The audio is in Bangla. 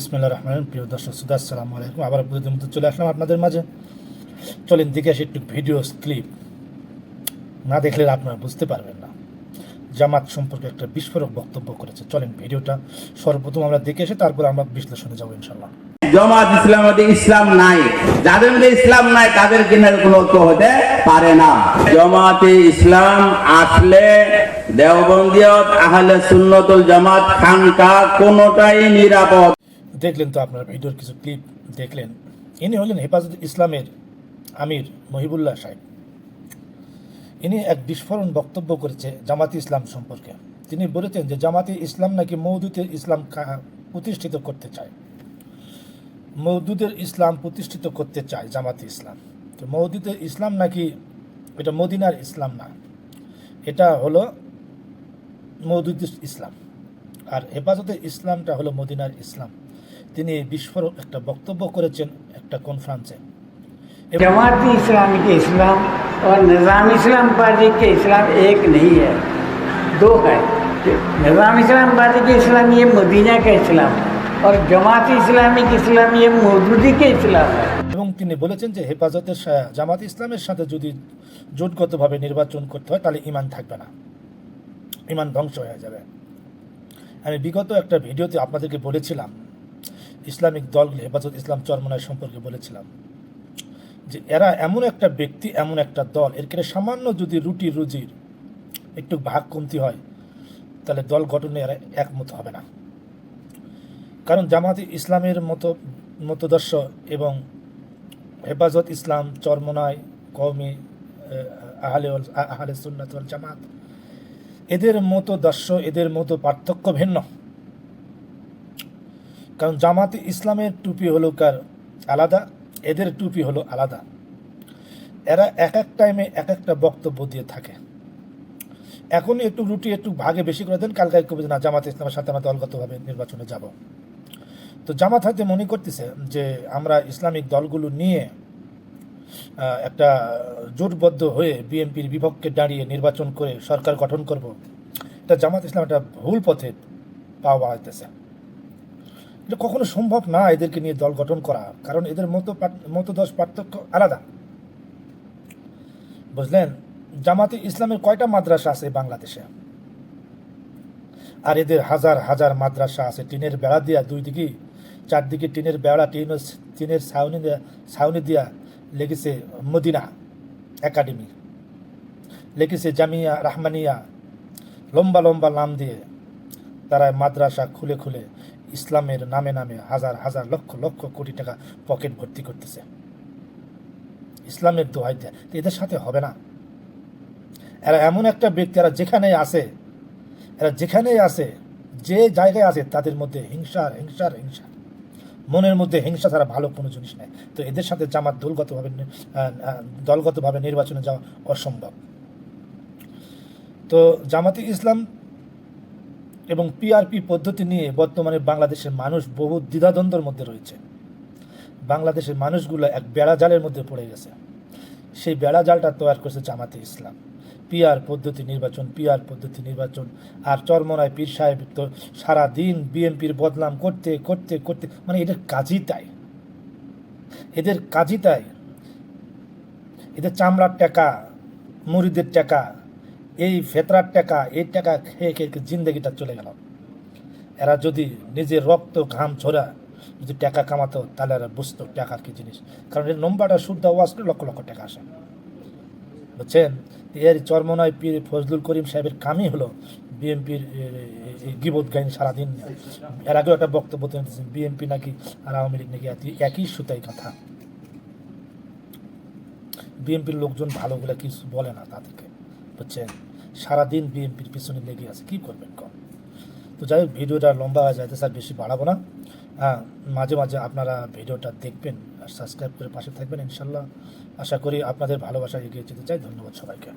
বিসমিল্লা রহমান প্রিয় দর্শক সুদা আসসালামু আলাইকুম। আবার প্রতিদিন মতো চলে আসলাম আপনাদের মাঝে। চলেন দেখে আসি একটু ভিডিও ক্লিপ না দেখলে আপনারা বুঝতে পারবেন না। জামাত সম্পর্কে একটা বিস্ফোরক বক্তব্য করেছে। চলেন ভিডিওটা সর্বপ্রথম আমরা দেখে এসে তারপর আমরা বিশ্লেষণে যাব ইনশাল্লাহ জমাত ইসলাম ইসলাম নাই। যাদের মধ্যে ইসলাম নাই, তাদের কিনারে কোনো ঐক্য হতে পারে না। জমাতে ইসলাম আসলে দেওবন্দিয়ত আহলে সুন্নতুল জামাত খানকা কোনোটাই নিরাপদ দেখলেন তো আপনার, ভিডিওর কিছু ক্লিপ দেখলেন। ইনি হলেন হেফাজত ইসলামের আমির মহিবুল্লাহ সাহেব। ইনি এক বিস্ফোরণ বক্তব্য করেছে জামাতি ইসলাম সম্পর্কে। তিনি বলেছেন যে জামাতি ইসলাম নাকি মৌদুদের ইসলাম প্রতিষ্ঠিত করতে চায়। মৌদুদের ইসলাম প্রতিষ্ঠিত করতে চায় জামাতি ইসলাম। তো মৌদুদের ইসলাম নাকি, এটা মদিনার ইসলাম না। এটা হলো মৌদুদের ইসলাম। আর হেফাজতে ইসলামটা হলো মদিনার ইসলাম। তিনি বিস্ফোরক একটা বক্তব্য করেছেন একটা কনফারেন্সে जमात इस्लामी के इस्लाम और निज़ाम इस्लाम पार्टी के इस्लाम एक नहीं है दो है निज़ाम इस्लाम पार्टी के इस्लाम ये मदीना का इस्लाम है और जमात इस्लामी के इस्लाम ये मौदूदी के इस्लाम है এবং তিনি বলেছেন যে হেফাজতের সা- জামাত ইসলামের সাথে যদি জোটগতভাবে নির্বাচন করতে হয় তাহলে ইমান থাকবে না ইমান ধ্বংস হয়ে যাবে আমি বিগত একটা ভিডিওতে আপনাদেরকে বলেছিলাম ইসলামিক দলগুলি হেফাজত ইসলাম চরমনায় সম্পর্কে বলেছিলাম যে এরা এমন একটা ব্যক্তি এমন একটা দল। এর ক্ষেত্রে সামান্য যদি রুটি রুজির একটু ভাগ কমতি হয় তাহলে দল গঠনে এরা একমত হবে না। কারণ জামাতি ইসলামের মতো মতদর্শ এবং হেফাজত ইসলাম চরমনায় আহ, আহলে আহলে সুন্নাত জামাত এদের মতো দর্শ এদের মতো পার্থক্য ভিন্ন। কারণ জামাতে ইসলামের টুপি হলো কার? আলাদা। এদের টুপি হলো আলাদা। এরা এক এক টাইমে এক একটা বক্তব্য দিয়ে থাকে। এখন একটু রুটি একটু ভাগে বেশি করে দেন, কালকে কবে না জামাতে ইসলামের সাথে আমরা দলগতভাবে নির্বাচনে যাব। তো জামাত হয়তো মনে করতেছে যে আমরা ইসলামিক দলগুলো নিয়ে একটা জোটবদ্ধ হয়ে বিএনপির বিপক্ষে দাঁড়িয়ে নির্বাচন করে সরকার গঠন করব। এটা জামাত ইসলাম একটা ভুল পথে পাওয়া বাড়াইতেছে। এটা কখনো সম্ভব না এদেরকে নিয়ে দল গঠন করা, কারণ এদের মতো মতদর্শ পার্থক্য আলাদা। বুঝলেন? জামাতে ইসলামের কয়টা মাদ্রাসা আছে বাংলাদেশে? আর এদের হাজার হাজার মাদ্রাসা আছে। টিনের বেড়া দিয়া দুই দিকে চারদিকে টিনের বেড়া, টিন টিনের ছাউনি ছাউনি দিয়া লেগেছে মদিনা একাডেমি। লেগেছে জামিয়া রাহমানিয়া। লম্বা লম্বা নাম দিয়ে তারা মাদ্রাসা খুলে খুলে ইসলামের নামে নামে হাজার হাজার লক্ষ লক্ষ কোটি টাকা পকেট ভর্তি করতেছে। ইসলামের দোহাই দেয়। এদের সাথে হবে না। এরা এমন একটা ব্যক্তি, এরা যেখানে আছে, এরা যেখানেই আছে, যে জায়গায় আছে, তাদের মধ্যে হিংসার হিংসার হিংসা। মনের মধ্যে হিংসা ছাড়া ভালো কোনো জিনিস নেই। তো এদের সাথে জামাত দলগতভাবে দলগতভাবে নির্বাচনে যাওয়া অসম্ভব। তো জামাতে ইসলাম এবং পিআরপি পদ্ধতি নিয়ে বর্তমানে বাংলাদেশের মানুষ বহু দ্বিধাদ্বন্দ্বের মধ্যে রয়েছে। বাংলাদেশের মানুষগুলো এক বেড়া জালের মধ্যে পড়ে গেছে। সেই বেড়া জালটা তৈরি করেছে জামাতে ইসলাম। পিআর পদ্ধতি নির্বাচন পিআর পদ্ধতি নির্বাচন, আর চরমনায় পীর সাহেব তো সারাদিন বিএনপির বদনাম করতে করতে করতে মানে এদের কাজই তাই। এদের কাজই তাই। এদের চামড়ার টাকা, মুড়িদের টাকা এই ফেতরার টাকা, এই টাকা খেয়ে খেয়ে জিন্দগিটা চলে গেল। এরা যদি নিজের রক্ত ঘাম ছোড়া যদি টাকা কামাতো, তাহলে এরা বুঝতো টাকা কি জিনিস। কারণ এর নম্বরটা শুদ্ধ ওয়াজ করে লক্ষ লক্ষ টাকা আসে। বুঝছেন? এর চরমনায় পীর ফজলুল করিম সাহেবের কামই হলো বিএনপির গিবত গাইন সারাদিন। এর আগেও একটা বক্তব্য দিয়েছেন, বিএনপি নাকি আর আওয়ামী লীগ নাকি একই- সুতাই কথা। বিএনপির লোকজন ভালো বলে কিছু বলে না তাদেরকে। বুঝছেন? সারাদিন বিএনপির পিছনে লেগে আছে। কি করবেন কম তো যাই হোক, ভিডিওটা লম্বা হয়ে যাইতে স্যার বেশি বাড়াবো না। হ্যাঁ মাঝে মাঝে আপনারা ভিডিওটা দেখবেন আর সাবস্ক্রাইব করে পাশে থাকবেন, ইনশাল্লাহ। আশা করি আপনাদের ভালোবাসা এগিয়ে যেতে চাই। ধন্যবাদ সবাইকে.